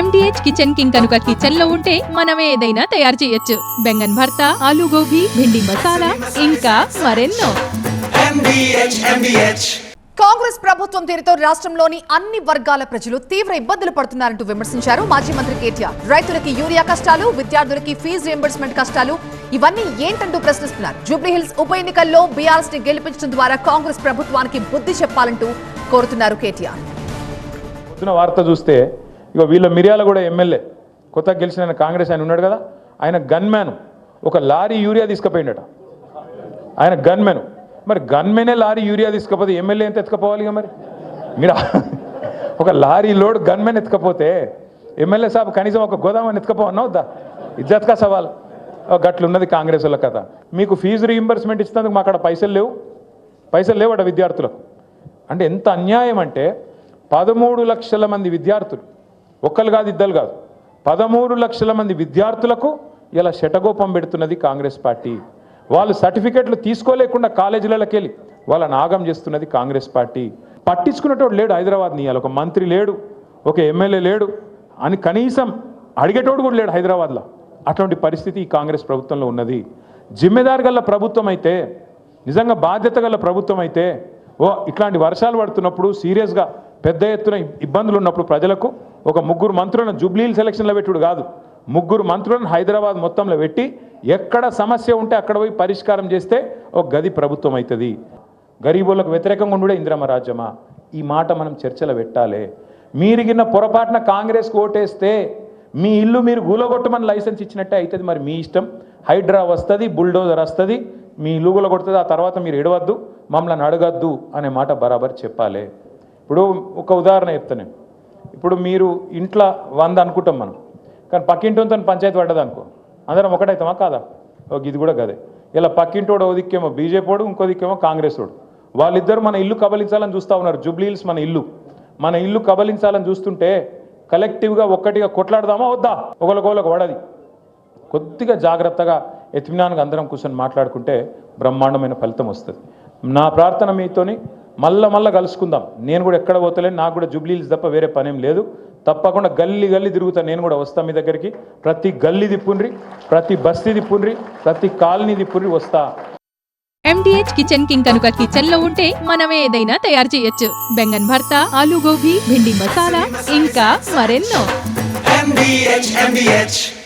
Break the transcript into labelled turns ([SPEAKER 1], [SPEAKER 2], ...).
[SPEAKER 1] MDH kitchen king కనుక కిచెన్లో ఉంటే మనమే ఏదైనా తయారు చేయొచ్చు. బెంగన్ భర్త ఆలు గోబీ భిండి మసాలా ఇంకా మరెన్నో.
[SPEAKER 2] MDH, MDH.
[SPEAKER 3] కాంగ్రెస్ ప్రభుత్వం తీరుతో రాష్ట్రంలోని అన్ని వర్గాల ప్రజలు తీవ్ర ఇబ్బందులు పడుతున్నారంటూ విమర్శించారు మాజీ మంత్రి కేటీఆర్. రైతులకి యూరియా కష్టాలు విద్యార్థులకి ఫీజు రియంబర్స్మెంట్ కష్టాలు ఇవన్నీ ఏంటంటూ ప్రశ్నిస్తున్నారు. జూబ్లీహిల్స్ ఉప ఎన్నికల్లో బీఆర్ఎస్ని గెలిపించడం ద్వారా కాంగ్రెస్ ప్రభుత్వానికి బుద్ధి చెప్పాలంటూ కోరుతున్నారు కేటీఆర్.
[SPEAKER 4] వార్త చూస్తే ఇక వీళ్ళ మిర్యాల కూడా ఎమ్మెల్యే. కొత్తగా గెలిచిన ఆయన కాంగ్రెస్ ఆయన ఉన్నాడు కదా? ఆయన గన్మ్యాన్. ఒక లారీ యూరియా తీసుకుపోయిండట. ఆయన గన్మెన్ మరి గన్మెనే లారీ యూరియా తీసుకపోతే ఎమ్మెల్యే ఎంత ఎత్తుకపోవాలి ఇక మరి? మీరు? ఒక లారీ లోడ్ గన్మెన్ ఎత్తుకపోతే ఎమ్మెల్యే సాబ్ కనీసం ఒక గోదామని ఎత్తుకపోవన్నా వద్దా? ఇజ్జత్కా సవాల్. ఓ గట్లున్నది కాంగ్రెస్ వాళ్ళ కథ. మీకు ఫీజు రీయింబర్స్మెంట్ ఇచ్చినందుకు మా అక్కడ పైసలు లేవు? పైసలు లేవు అక్కడ విద్యార్థులకు. అంటే ఎంత అన్యాయం అంటే పదమూడు లక్షల మంది విద్యార్థులు ఒక్కరు కాదు ఇద్దరు కాదు. పదమూడు లక్షల మంది విద్యార్థులకు ఇలా శటగోపం పెడుతున్నది కాంగ్రెస్ పార్టీ. వాళ్ళు సర్టిఫికెట్లు తీసుకోలేకుండా కాలేజీలకి వెళ్ళి వాళ్ళని ఆగం చేస్తున్నది కాంగ్రెస్ పార్టీ. పట్టించుకునేటోడు లేడు హైదరాబాద్ నీ ఒక మంత్రి లేడు ఒక ఎమ్మెల్యే లేడు అని కనీసం అడిగేటోడు కూడా లేడు హైదరాబాద్లో. అటువంటి పరిస్థితి ఈ కాంగ్రెస్ ప్రభుత్వంలో ఉన్నది. జిమ్మెదారు గల ప్రభుత్వం అయితే నిజంగా బాధ్యత గల ప్రభుత్వం అయితే ఓ ఇట్లాంటి వర్షాలు పడుతున్నప్పుడు సీరియస్గా పెద్ద ఎత్తున ఇబ్బందులు ఉన్నప్పుడు ప్రజలకు ఒక ముగ్గురు మంత్రులను జూబ్లీల్ సెలక్షన్లో పెట్టుడు కాదు. ముగ్గురు మంత్రులను హైదరాబాద్ మొత్తంలో పెట్టి ఎక్కడ సమస్య ఉంటే అక్కడ పోయి పరిష్కారం చేస్తే ఒక గది ప్రభుత్వం అవుతుంది గరీబులకు వ్యతిరేకంగా ఉండే ఇందిరమ్మ రాజ్యమా? ఈ మాట మనం చర్చలో పెట్టాలి. మీరిగిన పొరపాటున కాంగ్రెస్కి ఓటేస్తే మీ ఇల్లు మీరు గూలగొట్టమని లైసెన్స్ ఇచ్చినట్టే అవుతుంది మరి మీ ఇష్టం. హైడ్రా వస్తుంది బుల్డోజర్ వస్తుంది మీ ఇల్లు గూలగొడుతుంది ఆ తర్వాత మీరు ఎడవద్దు మమ్మల్ని అడగద్దు అనే మాట బరాబర్ చెప్పాలి. ఇప్పుడు ఒక ఉదాహరణ చెప్తాను ఇప్పుడు మీరు ఇంట్లో వంద అనుకుంటాం మనం. కానీ పక్కింటితో పంచాయతీ పడ్డది అనుకో. అందరం ఒకటైతామా? కాదా? ఒక ఇది కూడా గదే. ఇలా పక్కింటోడు ఓ దిక్కేమో బీజేపీడు ఇంకో దిక్కేమో కాంగ్రెస్ వాడు వాళ్ళిద్దరు మన ఇల్లు కబలించాలని చూస్తూ ఉన్నారు. జుబ్లీహిల్స్ మన ఇల్లు. మన ఇల్లు కబలించాలని చూస్తుంటే కలెక్టివ్గా ఒక్కటిగా కొట్లాడదామా? వద్దా? ఒకరికొకరికి పడది. కొద్దిగా జాగ్రత్తగా ఎత్మినానికి అందరం కూర్చొని మాట్లాడుకుంటే బ్రహ్మాండమైన ఫలితం వస్తుంది. నా ప్రార్థన మీతోని మళ్ళా మళ్ళా కలుసుకుందాం. నేను కూడా ఎక్కడ పోతలేను నాకు కూడా జుబ్లీల్స్ తప్ప వేరే పనేం లేదు. తప్పకుండా గల్లీ గల్లీ తిరుగుతా నేను కూడా వస్తా మీ దగ్గరికి. ప్రతి గల్లీ తిప్పుండ్రి ప్రతి బస్తీ తిప్పుండ్రి ప్రతి కాలనీ తిప్పుండ్రి వస్తా.
[SPEAKER 1] ఎండిహెచ్ కిచెన్ కింగ్ కనుక కిచెన్లో ఉంటే మనమే ఏదైనా తయారు చేయొచ్చు. బెంగన్ భర్త ఆలు గోబీ భిండి మసాలా ఇంకా మరెన్నో.
[SPEAKER 2] MDH, MDH.